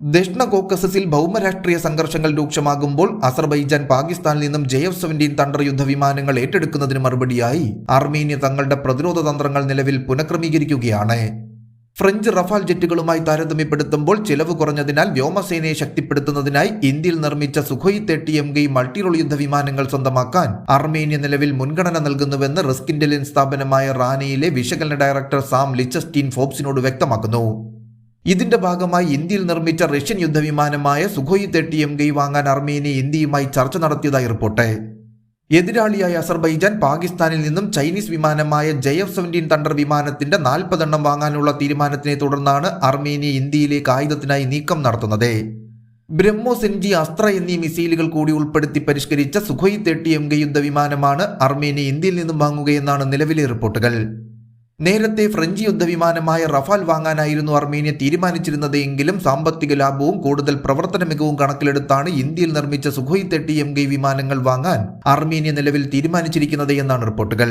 ദക്ഷിണ കോക്കസസിൽ ഭൗമരാഷ്ട്രീയ സംഘർഷങ്ങൾ രൂക്ഷമാകുമ്പോൾ അസർബൈജാൻ പാകിസ്ഥാനിൽ നിന്നും ജെ എഫ് സെവന്റീൻ തണ്ടർ യുദ്ധവിമാനങ്ങൾ ഏറ്റെടുക്കുന്നതിന് മറുപടിയായി അർമീനിയ തങ്ങളുടെ പ്രതിരോധ തന്ത്രങ്ങൾ നിലവിൽ പുനഃക്രമീകരിക്കുകയാണ്. ഫ്രഞ്ച് റഫാൽ ജെറ്റുകളുമായി താരതമ്യപ്പെടുത്തുമ്പോൾ ചിലവ് കുറഞ്ഞതിനാൽ വ്യോമസേനയെ ശക്തിപ്പെടുത്തുന്നതിനായി ഇന്ത്യയിൽ നിർമ്മിച്ച Sukhoi thirty M KI multirole യുദ്ധവിമാനങ്ങൾ സ്വന്തമാക്കാൻ അർമേനിയ നിലവിൽ മുൻഗണന നൽകുന്നുവെന്ന് റിസ്ക് ഇന്റലിജൻസ് സ്ഥാപനമായ റാനയിലെ വിശകലന ഡയറക്ടർ സാം ലിച്ചസ്റ്റീൻ ഫോബ്സിനോട് വ്യക്തമാക്കുന്നു. ഇതിന്റെ ഭാഗമായി ഇന്ത്യയിൽ നിർമ്മിച്ച റഷ്യൻ യുദ്ധവിമാനമായ സുഖോയി തെട്ടി എം കൈ വാങ്ങാൻ അർമേനിയ ഇന്ത്യയുമായി ചർച്ച നടത്തിയതായി റിപ്പോർട്ട്. എതിരാളിയായ അസർബൈജാൻ പാകിസ്ഥാനിൽ നിന്നും ചൈനീസ് വിമാനമായ ജെ എഫ് സെവന്റീൻ തണ്ടർ വിമാനത്തിന്റെ നാൽപ്പതെണ്ണം വാങ്ങാനുള്ള തീരുമാനത്തിനെ തുടർന്നാണ് അർമേനിയ ഇന്ത്യയിലേക്ക് ആയുധത്തിനായി നീക്കം നടത്തുന്നത്. ബ്രഹ്മോസ് ജി അസ്ത്ര എന്നീ മിസൈലുകൾ കൂടി ഉൾപ്പെടുത്തി പരിഷ്കരിച്ച സുഖോയി തെട്ടി എം കെ യുദ്ധവിമാനമാണ് അർമേനിയ ഇന്ത്യയിൽ നിന്നും വാങ്ങുകയെന്നാണ് നിലവിലെ റിപ്പോർട്ടുകൾ. നേരത്തെ ഫ്രഞ്ച് യുദ്ധവിമാനമായ റഫാൽ വാങ്ങാനായിരുന്നു അർമേനിയ തീരുമാനിച്ചിരുന്നത് എങ്കിലും സാമ്പത്തിക ലാഭവും കൂടുതൽ പ്രവർത്തന മികവും കണക്കിലെടുത്താണ് ഇന്ത്യയിൽ നിർമ്മിച്ച സുഖോയ് തെട്ടി എം കെ വിമാനങ്ങൾ വാങ്ങാൻ അർമേനിയ നിലവിൽ തീരുമാനിച്ചിരിക്കുന്നത് എന്നാണ് റിപ്പോർട്ടുകൾ.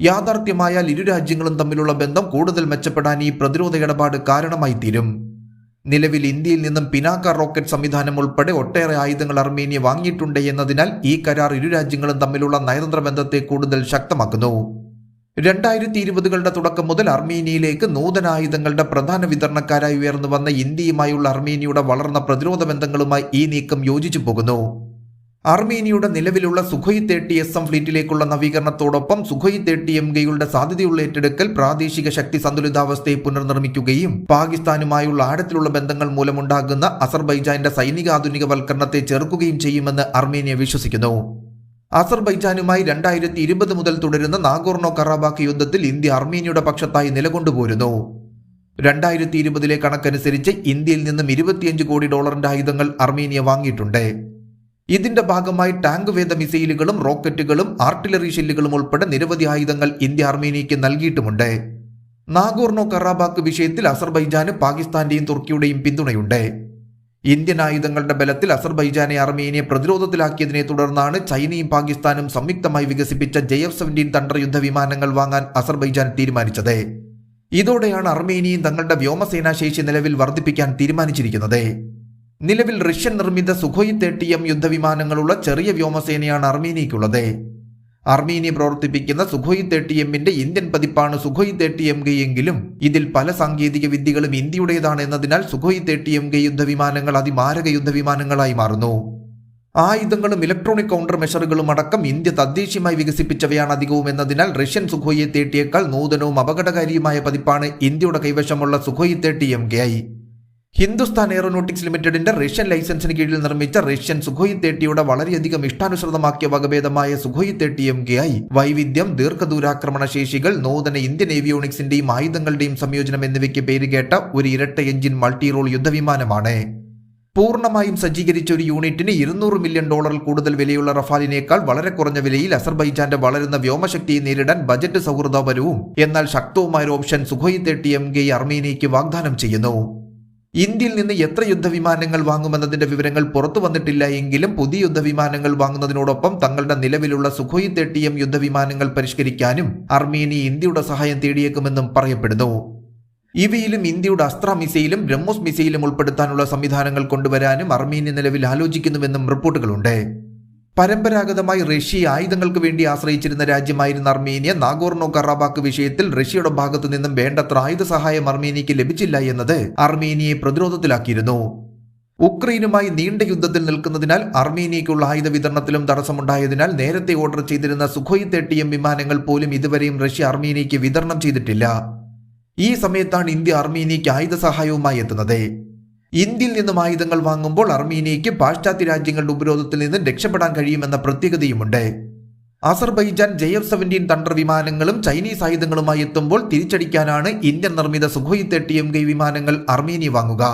യാഥാർത്ഥ്യമായാൽ ഇരു രാജ്യങ്ങളും തമ്മിലുള്ള ബന്ധം കൂടുതൽ മെച്ചപ്പെടാൻ ഈ പ്രതിരോധ ഇടപാട് കാരണമായി തീരും. നിലവിൽ ഇന്ത്യയിൽ നിന്നും പിനാക്ക റോക്കറ്റ് സംവിധാനം ഉൾപ്പെടെ ഒട്ടേറെ ആയുധങ്ങൾ അർമേനിയ വാങ്ങിയിട്ടുണ്ട് എന്നതിനാൽ ഈ കരാർ ഇരു രാജ്യങ്ങളും തമ്മിലുള്ള നയതന്ത്ര ബന്ധത്തെ കൂടുതൽ ശക്തമാക്കുന്നു. രണ്ടായിരത്തി ഇരുപതുകളുടെ തുടക്കം മുതൽ അർമീനിയയിലേക്ക് നൂതന ആയുധങ്ങളുടെ പ്രധാന വിതരണക്കാരായി ഉയർന്നു വന്ന ഇന്ത്യയുമായുള്ള അർമേനിയയുടെ വളർന്ന പ്രതിരോധ ബന്ധങ്ങളുമായി ഈ നീക്കം യോജിച്ചു പോകുന്നു. അർമേനിയയുടെ നിലവിലുള്ള സുഖോയ് തേർട്ടി എസ് എം ഫ്ലീറ്റിലേക്കുള്ള നവീകരണത്തോടൊപ്പം സുഖോയ് തേർട്ടി എം ഗെയുടെ സാധ്യതയുള്ള ഏറ്റെടുക്കൽ പ്രാദേശിക ശക്തി സന്തുലിതാവസ്ഥയെ പുനർനിർമ്മിക്കുകയും പാകിസ്ഥാനുമായുള്ള ആഴത്തിലുള്ള ബന്ധങ്ങൾ മൂലമുണ്ടാകുന്ന അസർബൈജാന്റെ സൈനിക ആധുനികവൽക്കരണത്തെ ചെറുക്കുകയും ചെയ്യുമെന്ന് അർമേനിയ വിശ്വസിക്കുന്നു. അസർബൈജാനുമായി രണ്ടായിരത്തി ഇരുപത് മുതൽ തുടരുന്ന നാഗോർണോ കറാബാക്ക് യുദ്ധത്തിൽ ഇന്ത്യ അർമേനിയയുടെ പക്ഷത്തായി നിലകൊണ്ടുപോരുന്നു. രണ്ടായിരത്തി ഇരുപതിലെ കണക്കനുസരിച്ച് ഇന്ത്യയിൽ നിന്നും ഇരുപത്തിയഞ്ച് കോടി ഡോളറിന്റെ ആയുധങ്ങൾ അർമേനിയ വാങ്ങിയിട്ടുണ്ട്. ഇതിന്റെ ഭാഗമായി ടാങ്ക് വേദ മിസൈലുകളും റോക്കറ്റുകളും ആർട്ടിലറി ഷെല്ലുകളും ഉൾപ്പെടെ നിരവധി ആയുധങ്ങൾ ഇന്ത്യ അർമേനിയയ്ക്ക് നൽകിയിട്ടുമുണ്ട്. നാഗോർണോ കറാബാക്ക് വിഷയത്തിൽ അസർബൈജാന് പാകിസ്ഥാന്റെയും തുർക്കിയുടെയും പിന്തുണയുണ്ട്. ഇന്ത്യൻ ആയുധങ്ങളുടെ ബലത്തിൽ അസർബൈജാനെ അർമേനിയെ പ്രതിരോധത്തിലാക്കിയതിനെ തുടർന്നാണ് ചൈനയും പാകിസ്ഥാനും സംയുക്തമായി വികസിപ്പിച്ച ജെ എഫ് സെവന്റീൻ തണ്ടർ യുദ്ധവിമാനങ്ങൾ വാങ്ങാൻ അസർബൈജാൻ തീരുമാനിച്ചത്. ഇതോടെയാണ് അർമേനിയയും തങ്ങളുടെ വ്യോമസേനാ ശേഷി നിലവിൽ വർദ്ധിപ്പിക്കാൻ തീരുമാനിച്ചിരിക്കുന്നത്. നിലവിൽ റഷ്യൻ നിർമ്മിത സുഖോയ് തേർട്ടി എം യുദ്ധവിമാനങ്ങളുള്ള ചെറിയ വ്യോമസേനയാണ് അർമേനിയയ്ക്കുള്ളത്. അർമേനിയ പ്രവർത്തിപ്പിക്കുന്ന സുഖോയ് തേർട്ടി എമ്മിന്റെ ഇന്ത്യൻ പതിപ്പാണ് സുഖോയ് തേർട്ടി എം ഗൈ എങ്കിലും ഇതിൽ പല സാങ്കേതിക വിദ്യകളും ഇന്ത്യയുടേതാണ് എന്നതിനാൽ സുഖോയ് തേർട്ടി എം ഗൈ യുദ്ധവിമാനങ്ങൾ അതിമാരക യുദ്ധവിമാനങ്ങളായി മാറുന്നു. ആയുധങ്ങളും ഇലക്ട്രോണിക് കൗണ്ടർ മെഷറുകളും അടക്കം ഇന്ത്യ തദ്ദേശീയമായി വികസിപ്പിച്ചവയാണ് അധികവും എന്നതിനാൽ റഷ്യൻ സുഖോയെ തേട്ടിയേക്കാൾ നൂതനവും അപകടകാരിയുമായ പതിപ്പാണ് ഇന്ത്യയുടെ കൈവശമുള്ള സുഖോയ് തേട്ടി എം കെ ഹിന്ദുസ്ഥാൻ എയറോനോട്ടിക്സ് ലിമിറ്റഡിന്റെ റഷ്യൻ ലൈസൻസിന് കീഴിൽ നിർമ്മിച്ച റഷ്യൻ സുഖോയി തേട്ടിയുടെ വളരെയധികം ഇഷ്ടാനുസൃതമാക്കിയ വകഭേദമായ സുഖോയി തേട്ടി എം കെ ഐ വൈവിധ്യം ദീർഘദൂരാക്രമണ ശേഷികൾ നൂതന ഇന്ത്യൻ ഏവിയോണിക്സിന്റെയും ആയുധങ്ങളുടെയും സംയോജനം എന്നിവയ്ക്ക് പേരുകേട്ട ഒരു ഇരട്ട എഞ്ചിൻ മൾട്ടി റോൾ യുദ്ധവിമാനമാണ്. പൂർണമായും സജ്ജീകരിച്ച ഒരു യൂണിറ്റിന് ഇരുന്നൂറ് മില്യൺ ഡോളറിൽ കൂടുതൽ വിലയുള്ള റഫാലിനേക്കാൾ വളരെ കുറഞ്ഞ വിലയിൽ അസർബൈജാന്റെ വളരുന്ന വ്യോമശക്തിയെ നേരിടാൻ ബജറ്റ് സൗഹൃദപരവും എന്നാൽ ശക്തവുമായ ഓപ്ഷൻ സുഖോയി തേട്ടി എം കെ അർമേനിയയ്ക്ക് വാഗ്ദാനം ചെയ്യുന്നു. ഇന്ത്യയിൽ നിന്ന് എത്ര യുദ്ധവിമാനങ്ങൾ വാങ്ങുമെന്നതിന്റെ വിവരങ്ങൾ പുറത്തു വന്നിട്ടില്ല എങ്കിലും പുതിയ യുദ്ധവിമാനങ്ങൾ വാങ്ങുന്നതിനോടൊപ്പം തങ്ങളുടെ നിലവിലുള്ള സുഖോയി തെട്ടിയം യുദ്ധവിമാനങ്ങൾ പരിഷ്കരിക്കാനും അർമേനിയ ഇന്ത്യയുടെ സഹായം തേടിയേക്കുമെന്നും പറയപ്പെടുന്നു. ഇവയിലും ഇന്ത്യയുടെ അസ്ത്ര മിസൈലും ബ്രഹ്മോസ് മിസൈലും ഉൾപ്പെടുത്താനുള്ള സംവിധാനങ്ങൾ കൊണ്ടുവരാനും അർമേനിയ നിലവിൽ ആലോചിക്കുന്നുവെന്നും റിപ്പോർട്ടുകളുണ്ട്. പരമ്പരാഗതമായി റഷ്യ ആയുധങ്ങൾക്ക് വേണ്ടി ആശ്രയിച്ചിരുന്ന രാജ്യമായിരുന്ന അർമീനിയ നാഗോർണോ കറാബാക്ക് വിഷയത്തിൽ റഷ്യയുടെ ഭാഗത്തു നിന്നും വേണ്ടത്ര ആയുധ സഹായം അർമേനിയയ്ക്ക് ലഭിച്ചില്ല എന്നത് അർമേനിയയെ പ്രതിരോധത്തിലാക്കിയിരുന്നു. ഉക്രൈനുമായി നീണ്ട യുദ്ധത്തിൽ നിൽക്കുന്നതിനാൽ അർമേനിയയ്ക്കുള്ള ആയുധ വിതരണത്തിലും തടസ്സമുണ്ടായതിനാൽ നേരത്തെ ഓർഡർ ചെയ്തിരുന്ന സുഖോയ് തേട്ടി എം വിമാനങ്ങൾ പോലും ഇതുവരെയും റഷ്യ അർമേനിയയ്ക്ക് വിതരണം ചെയ്തിട്ടില്ല. ഈ സമയത്താണ് ഇന്ത്യ അർമേനിയയ്ക്ക് ആയുധ സഹായവുമായി എത്തുന്നത്. ഇന്ത്യയിൽ നിന്നും ആയുധങ്ങൾ വാങ്ങുമ്പോൾ അർമീനിയയ്ക്ക് പാശ്ചാത്യ രാജ്യങ്ങളുടെ ഉപരോധത്തിൽ നിന്ന് രക്ഷപ്പെടാൻ കഴിയുമെന്ന പ്രത്യേകതയുമുണ്ട്. Azerbaijan J F seventeen thunder വിമാനങ്ങളും ചൈനീസ് ആയുധങ്ങളുമായി എത്തുമ്പോൾ തിരിച്ചടിക്കാനാണ് ഇന്ത്യൻ നിർമ്മിത സുഖോയ് തേർട്ടി എം കെ വിമാനങ്ങൾ അർമേനിയ വാങ്ങുക.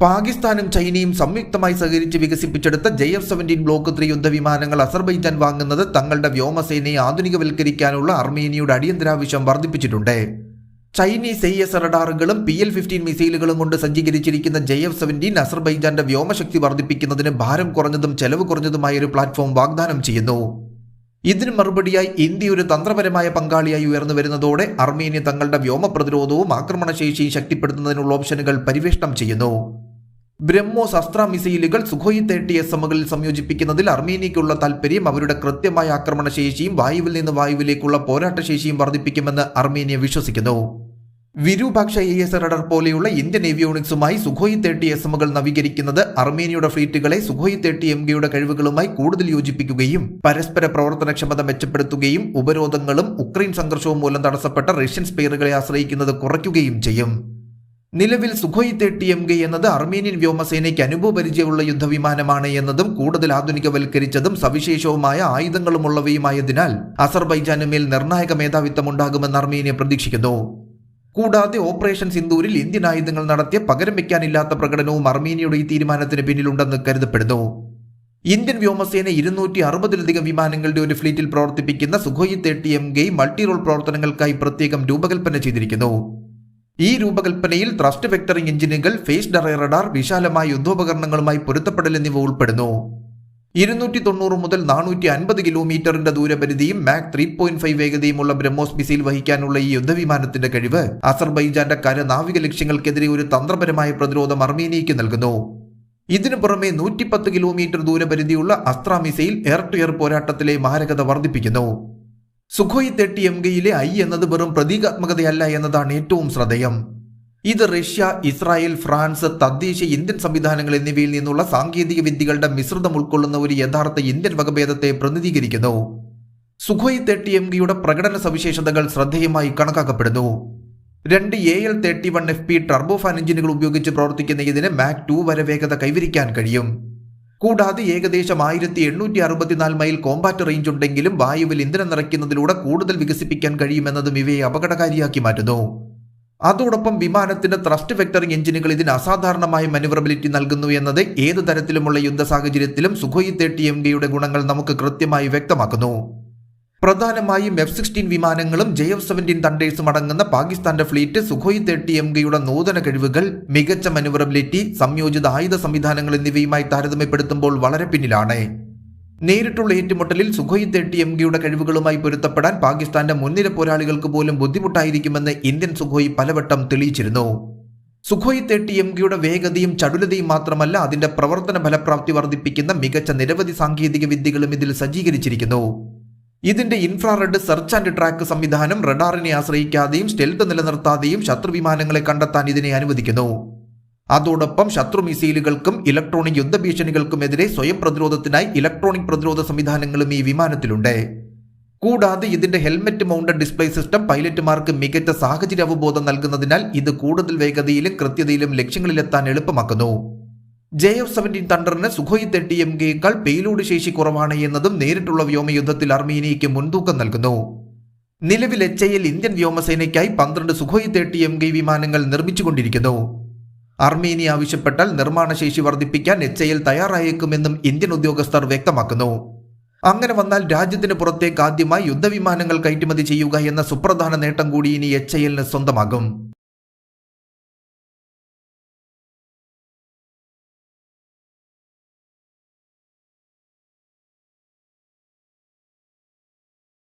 പാകിസ്ഥാനും ചൈനയും സംയുക്തമായി സഹകരിച്ച് വികസിപ്പിച്ചെടുത്ത J F seventeen block three യുദ്ധവിമാനങ്ങൾ അസർബൈജാൻ വാങ്ങുന്നത് തങ്ങളുടെ വ്യോമസേനയെ ആധുനികവൽക്കരിക്കാനുള്ള അർമേനിയയുടെ അടിയന്തരാവശ്യം വർദ്ധിപ്പിച്ചിട്ടുണ്ട്. ചൈനീസ് ഐ എസ് റഡാറുകളും പി എൽ ഫിഫ്റ്റീൻ മിസൈലുകളും കൊണ്ട് സജ്ജീകരിച്ചിരിക്കുന്ന ജെ എഫ് സെവന്റീൻ അസർബൈജാന്റെ വ്യോമശക്തി വർദ്ധിപ്പിക്കുന്നതിന് ഭാരം കുറഞ്ഞതും ചെലവ് കുറഞ്ഞതുമായ ഒരു പ്ലാറ്റ്ഫോം വാഗ്ദാനം ചെയ്യുന്നു. ഇതിന് മറുപടിയായി ഇന്ത്യ ഒരു തന്ത്രപരമായ പങ്കാളിയായി ഉയർന്നു വരുന്നതോടെ അർമേനിയ തങ്ങളുടെ വ്യോമ പ്രതിരോധവും ആക്രമണശേഷിയും ശക്തിപ്പെടുത്തുന്നതിനുള്ള ഓപ്ഷനുകൾ പരിവേഷണം ചെയ്യുന്നു. ബ്രഹ്മോസ് അസ്ത്ര മിസൈലുകൾ സുഖോയി തേർട്ടി എസ് എമ്മുകളിൽ സംയോജിപ്പിക്കുന്നതിൽ അർമേനിയയ്ക്കുള്ള താൽപര്യം അവരുടെ കൃത്യമായ ആക്രമണശേഷിയും വായുവിൽ നിന്ന് വായുവിലേക്കുള്ള പോരാട്ടശേഷിയും വർദ്ധിപ്പിക്കുമെന്ന് അർമേനിയ വിശ്വസിക്കുന്നു. വിരൂപാക്ഷ എ എസ് റഡർ പോലെയുള്ള ഇന്ത്യൻ ഏവിയോണിക്സുമായി സുഖോയി തേർട്ടി എസ് എമ്മുകൾ നവീകരിക്കുന്നത് അർമേനിയയുടെ ഫ്ലീറ്റുകളെ സുഖോയി തേർട്ടി എം കെയുടെ കഴിവുകളുമായി കൂടുതൽ യോജിപ്പിക്കുകയും പരസ്പര പ്രവർത്തനക്ഷമത മെച്ചപ്പെടുത്തുകയും ഉപരോധങ്ങളും ഉക്രൈൻ സംഘർഷവും മൂലം തടസ്സപ്പെട്ട റഷ്യൻ സ്പെയറുകളെ ആശ്രയിക്കുന്നത് കുറയ്ക്കുകയും ചെയ്യും. നിലവിൽ സുഖോയ് തേർട്ടി എം കെ എന്നത് അർമേനിയൻ വ്യോമസേനയ്ക്ക് അനുഭവപരിചയമുള്ള യുദ്ധവിമാനമാണ് എന്നതും കൂടുതൽ ആധുനികവൽക്കരിച്ചതും സവിശേഷവുമായ ആയുധങ്ങളുമുള്ളവയുമായതിനാൽ അസർബൈജാന് മേൽ നിർണായക മേധാവിത്വം ഉണ്ടാകുമെന്ന് അർമേനിയ പ്രതീക്ഷിക്കുന്നു. കൂടാതെ ഓപ്പറേഷൻ സിന്ദൂരിൽ ഇന്ത്യൻ ആയുധങ്ങൾ നടത്തിയ പകരം വയ്ക്കാനില്ലാത്ത പ്രകടനവും അർമേനിയയുടെ ഈ തീരുമാനത്തിന് പിന്നിലുണ്ടെന്ന് കരുതപ്പെടുന്നു. ഇന്ത്യൻ വ്യോമസേന ഇരുന്നൂറ്റി അറുപതിലധികം വിമാനങ്ങളുടെ ഒരു ഫ്ലീറ്റിൽ പ്രവർത്തിപ്പിക്കുന്ന Sukhoi thirty M KI multi role പ്രവർത്തനങ്ങൾക്കായി പ്രത്യേകം രൂപകൽപ്പന ചെയ്തിരിക്കുന്നു. ഈ രൂപകൽപ്പനയിൽ ത്രസ്റ്റ് വെക്ടറിംഗ് എഞ്ചിനുകൾ ഫേസ് ഡറേ റഡാർ വിശാലമായ യുദ്ധോപകരണങ്ങളുമായി പൊരുത്തപ്പെടൽ എന്നിവ ഉൾപ്പെടുന്നു. ഇരുന്നൂറ്റി തൊണ്ണൂറ് മുതൽ നാനൂറ്റി അൻപത് കിലോമീറ്ററിന്റെ ദൂരപരിധിയും മാക് ത്രീ പോയിന്റ് ഫൈവ് വേഗതയുമുള്ള ബ്രഹ്മോസ് മിസൈൽ വഹിക്കാനുള്ള ഈ യുദ്ധവിമാനത്തിന്റെ കഴിവ് അസർബൈജാന്റെ കര നാവിക ലക്ഷ്യങ്ങൾക്കെതിരെ ഒരു തന്ത്രപരമായ പ്രതിരോധം അർമേനിയയ്ക്ക് നൽകുന്നു. ഇതിനു പുറമെ നൂറ്റിപ്പത്ത് kilometre ദൂരപരിധിയുള്ള Astra missile air to air പോരാട്ടത്തിലെ മാരകത വർദ്ധിപ്പിക്കുന്നു. സുഖോയ് തെട്ടി എം കെയിലെ ഐ എന്നത് വെറും പ്രതീകാത്മകതയല്ല എന്നതാണ് ഏറ്റവും ശ്രദ്ധേയം. ഇത് റഷ്യ ഇസ്രായേൽ ഫ്രാൻസ് തദ്ദേശ ഇന്ത്യൻ സംവിധാനങ്ങൾ എന്നിവയിൽ നിന്നുള്ള സാങ്കേതിക വിദ്യകളുടെ മിശ്രിതം ഉൾക്കൊള്ളുന്ന ഒരു യഥാർത്ഥ ഇന്ത്യൻ വകഭേദത്തെ പ്രതിനിധീകരിക്കുന്നു. സുഖോയ് തേർട്ടി എം കെയുടെ പ്രകടന സവിശേഷതകൾ ശ്രദ്ധേയമായി കണക്കാക്കപ്പെടുന്നു. രണ്ട് A L thirty one F P turbofan എഞ്ചിനുകൾ ഉപയോഗിച്ച് പ്രവർത്തിക്കുന്ന ഇതിന് മാക് ടു വരെ വേഗത കൈവരിക്കാൻ കഴിയും. കൂടാതെ ഏകദേശം ആയിരത്തി എണ്ണൂറ്റി അറുപത്തിനാല് മൈൽ കോമ്പാറ്റ് റേഞ്ച് ഉണ്ടെങ്കിലും വായുവിൽ ഇന്ധനം നിറയ്ക്കുന്നതിലൂടെ കൂടുതൽ വികസിപ്പിക്കാൻ കഴിയുമെന്നതും ഇവയെ അപകടകാരിയാക്കി മാറ്റുന്നു. അതോടൊപ്പം വിമാനത്തിന്റെ ത്രസ്റ്റ് വെക്ടറിംഗ് എഞ്ചിനുകൾ ഇതിന് അസാധാരണമായ മനുവറബിലിറ്റി നൽകുന്നു എന്നത് ഏതു തരത്തിലുമുള്ള യുദ്ധ സാഹചര്യത്തിലും സുഖോയി തേട്ടി എം ഗുണങ്ങൾ നമുക്ക് കൃത്യമായി വ്യക്തമാക്കുന്നു. പ്രധാനമായും എഫ് സിക്സ്റ്റീൻ വിമാനങ്ങളും ജെ എഫ് സെവന്റീൻ തണ്ടേഴ്സും അടങ്ങുന്ന പാകിസ്ഥാന്റെ ഫ്ലീറ്റ് സുഖോയ് തേർട്ടി എം കെയുടെ നൂതന കഴിവുകൾ മികച്ച മനുവറബിലിറ്റി സംയോജിത ആയുധ സംവിധാനങ്ങൾ എന്നിവയുമായി താരതമ്യപ്പെടുത്തുമ്പോൾ വളരെ പിന്നിലാണ്. നേരിട്ടുള്ള ഏറ്റുമുട്ടലിൽ സുഖോയ് തേർട്ടി എം കെയുടെ കഴിവുകളുമായി പൊരുത്തപ്പെടാൻ പാകിസ്ഥാന്റെ മുൻനിര പോരാളികൾക്ക് പോലും ബുദ്ധിമുട്ടായിരിക്കുമെന്ന് ഇന്ത്യൻ സുഖോയ് പലവട്ടം തെളിയിച്ചിരുന്നു. സുഖോയ് തേർട്ടി എം കെയുടെ വേഗതയും ചടുലതയും മാത്രമല്ല അതിന്റെ പ്രവർത്തന ഫലപ്രാപ്തി വർദ്ധിപ്പിക്കുന്ന മികച്ച നിരവധി സാങ്കേതിക വിദ്യകളും ഇതിൽ സജ്ജീകരിച്ചിരിക്കുന്നു. ഇതിന്റെ ഇൻഫ്രാറെഡ് സെർച്ച് ആൻഡ് ട്രാക്ക് സംവിധാനം റഡാറിനെ ആശ്രയിക്കാതെയും സ്റ്റെൽത്ത് നിലനിർത്താതെയും ശത്രു വിമാനങ്ങളെ കണ്ടെത്താൻ ഇതിനെ അനുവദിക്കുന്നു. അതോടൊപ്പം ശത്രു മിസൈലുകൾക്കും ഇലക്ട്രോണിക് യുദ്ധഭീഷണികൾക്കുമെതിരെ സ്വയം പ്രതിരോധത്തിനായി ഇലക്ട്രോണിക് പ്രതിരോധ സംവിധാനങ്ങളും ഈ വിമാനത്തിലുണ്ട്. കൂടാതെ ഇതിന്റെ ഹെൽമെറ്റ് മൗണ്ടഡ് ഡിസ്പ്ലേ സിസ്റ്റം പൈലറ്റുമാർക്ക് മികച്ച സാഹചര്യ അവബോധം നൽകുന്നതിനാൽ ഇത് കൂടുതൽ വേഗതയിലും കൃത്യതയിലും ലക്ഷ്യങ്ങളിലെത്താൻ എളുപ്പമാക്കുന്നു. ജെ എഫ് സെവന്റീൻ തണ്ടറിന് സുഖോയ് തെട്ടി എം കെയേക്കാൾ പേലോഡ് ശേഷി കുറവാണ് എന്നതും നേരിട്ടുള്ള വ്യോമയുദ്ധത്തിൽ അർമീനിയയ്ക്ക് മുൻതൂക്കം നൽകുന്നു. നിലവിൽ എച്ച് ഐ എൽ ഇന്ത്യൻ വ്യോമസേനയ്ക്കായി പന്ത്രണ്ട് സുഖോയ് തേർട്ടി എം കെ വിമാനങ്ങൾ നിർമ്മിച്ചുകൊണ്ടിരിക്കുന്നു. അർമേനിയ ആവശ്യപ്പെട്ടാൽ നിർമ്മാണശേഷി വർദ്ധിപ്പിക്കാൻ എച്ച് ഐ എൽ തയ്യാറായേക്കുമെന്നും ഇന്ത്യൻ ഉദ്യോഗസ്ഥർ വ്യക്തമാക്കുന്നു. അങ്ങനെ വന്നാൽ രാജ്യത്തിന് പുറത്തേക്ക് ആദ്യമായി യുദ്ധവിമാനങ്ങൾ കയറ്റുമതി ചെയ്യുക എന്ന സുപ്രധാന നേട്ടം കൂടി ഇനി എച്ച് ഐ സ്വന്തമാകും.